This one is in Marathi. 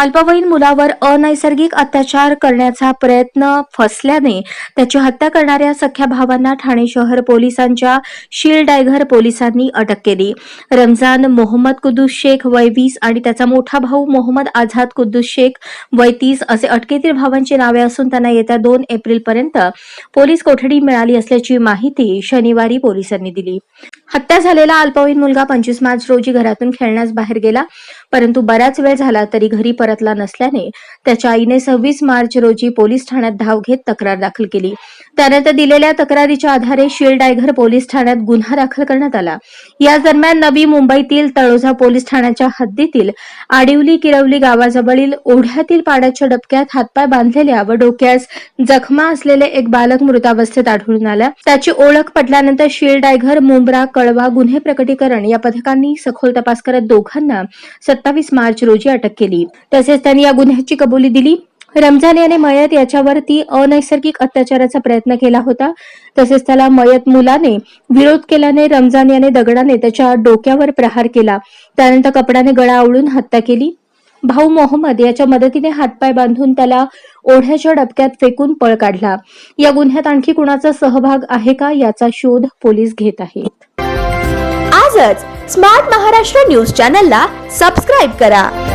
अल्पवयीन मुलावर अनैसर्गिक अत्याचार करण्याचा प्रयत्न फसल्याने त्याची हत्या करणाऱ्या सख्या भावांना ठाणे शहर पोलिसांच्या शील डायघर पोलिसांनी अटक केली. रमजान मोहम्मद कुद्दूस शेख वय वीस आणि त्याचा मोठा भाऊ मोहम्मद आझाद कुद्दूस शेख वय तीस असे अटकेतील भावांची नावे असून त्यांना येत्या दोन एप्रिलपर्यंत पोलीस कोठडी मिळाली असल्याची माहिती शनिवारी पोलिसांनी दिली. हत्या झालेला अल्पवयीन मुलगा पंचवीस मार्च रोजी घरातून खेळण्यास बाहेर गेला. परंतु बराच वेळ झाला तरी घरी परतला नसल्याने त्याच्या आईने सव्वीस मार्च रोजी पोलीस ठाण्यात धाव घेत तक्रार दाखल केली. त्यानंतर दिलेल्या तक्रारीच्या आधारे शिळडायघर पोलीस ठाण्यात गुन्हा दाखल करण्यात आला. या दरम्यान नवी मुंबईतील तळोजा पोलीस ठाण्याच्या हद्दीतील आडिवली किरवली गावाजवळील ओढ्यातील पाण्याच्या डबक्यात हातपाय बांधलेल्या व डोक्यास जखमा असलेले एक बालक मृतावस्थेत आढळून आला. त्याची ओळख पटल्यानंतर शिळडायघर मुंब्रा कळवा गुन्हे प्रकटीकरण या पथकांनी सखोल तपास करत दोघांना सत्तावीस मार्च रोजी अटक केली. तसेच त्यांनी या गुन्ह्याची कबुली दिली. रमजान याने मयत याच्यावरती अनैसर्गिक अत्याचाराचा प्रयत्न केला होता. तसेच त्याला मयत मुलाने विरोध केल्याने रमजान याने दगडाने त्याच्या डोक्यावर प्रहार केला. त्यानंतर कपड्याने गळा आवळून हत्या केली. भाऊ मोहम्मद याच्या मदतीने हातपाय बांधून त्याला ओढ्याच्या डबक्यात फेकून पळ काढला. या गुन्ह्यात आणखी कुणाचा सहभाग आहे का याचा शोध पोलीस घेत आहेत. आजच स्मार्ट महाराष्ट्र न्यूज चॅनलला सबस्क्राईब करा.